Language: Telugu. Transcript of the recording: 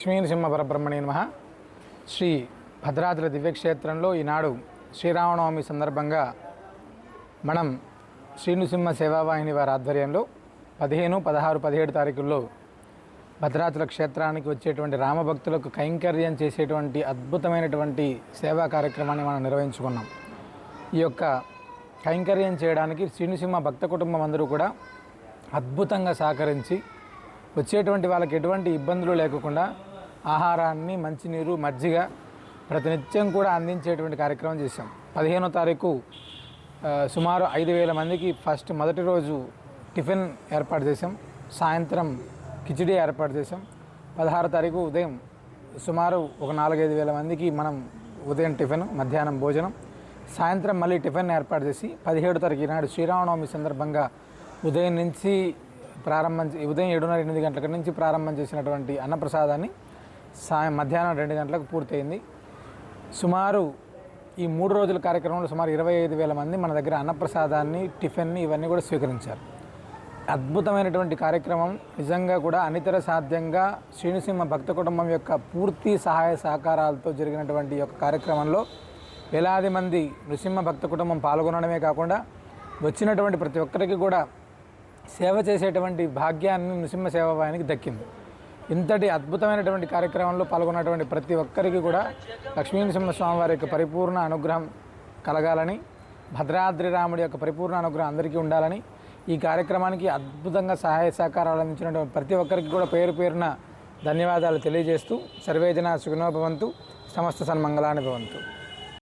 లక్ష్మీనరసింహ పరబ్రహ్మణే నమ. శ్రీ భద్రాద్రి దివ్యక్షేత్రంలో ఈనాడు శ్రీరామనవమి సందర్భంగా మనం శ్రీనృసింహ సేవావాహిని వారి ఆధ్వర్యంలో పదిహేను పదహారు పదిహేడు తారీఖుల్లో భద్రాచల క్షేత్రానికి వచ్చేటువంటి రామభక్తులకు కైంకర్యం చేసేటువంటి అద్భుతమైనటువంటి సేవా కార్యక్రమాన్ని మనం నిర్వహించుకున్నాం. ఈ యొక్క కైంకర్యం చేయడానికి శ్రీనృసింహ భక్త కుటుంబం అందరూ కూడా అద్భుతంగా సహకరించి వచ్చేటువంటి వాళ్ళకి ఎటువంటి ఇబ్బందులు లేకుండా ఆహారాన్ని మంచినీరు మజ్జిగ ప్రతినిత్యం కూడా అందించేటువంటి కార్యక్రమం చేశాం. పదిహేనో తారీఖు సుమారు ఐదు వేల మందికి ఫస్ట్ మొదటి రోజు టిఫిన్ ఏర్పాటు చేసాం సాయంత్రం కిచిడి ఏర్పాటు చేసాం పదహారో తారీఖు ఉదయం సుమారు ఒక నాలుగైదు వేల మందికి మనం ఉదయం టిఫిన్ మధ్యాహ్నం భోజనం సాయంత్రం మళ్ళీ టిఫిన్ ఏర్పాటు చేసి పదిహేడు తారీఖు ఈనాడు శ్రీరామనవమి సందర్భంగా ఉదయం నుంచి ప్రారంభం ఉదయం ఏడున్నర ఎనిమిది గంటల నుంచి ప్రారంభం చేసినటువంటి అన్నప్రసాదాన్ని సాయం మధ్యాహ్నం రెండు గంటలకు పూర్తయింది. సుమారు ఈ మూడు రోజుల కార్యక్రమంలో సుమారు ఇరవై ఐదు వేల మంది మన దగ్గర అన్నప్రసాదాన్ని టిఫిన్ని ఇవన్నీ కూడా స్వీకరించారు. అద్భుతమైనటువంటి కార్యక్రమం. నిజంగా కూడా అనితర సాధ్యంగా శ్రీనిసింహ భక్త కుటుంబం యొక్క పూర్తి సహాయ సహకారాలతో జరిగినటువంటి యొక్క కార్యక్రమంలో వేలాది మంది నృసింహ భక్త కుటుంబం పాల్గొనడమే కాకుండా వచ్చినటువంటి ప్రతి ఒక్కరికి కూడా సేవ చేసేటువంటి భాగ్యాన్ని నృసింహ సేవావాహినికి దక్కింది. ఇంతటి అద్భుతమైనటువంటి కార్యక్రమంలో పాల్గొన్నటువంటి ప్రతి ఒక్కరికి కూడా లక్ష్మీనరసింహస్వామి వారి యొక్క పరిపూర్ణ అనుగ్రహం కలగాలని భద్రాద్రి రాముడి యొక్క పరిపూర్ణ అనుగ్రహం అందరికీ ఉండాలని ఈ కార్యక్రమానికి అద్భుతంగా సహాయ సహకారాలు అందించినటువంటి ప్రతి ఒక్కరికి కూడా పేరు పేరున ధన్యవాదాలు తెలియజేస్తూ సర్వేజన సుఖినోభవంతు సమస్త సన్మంగళాన్ని భవంతు.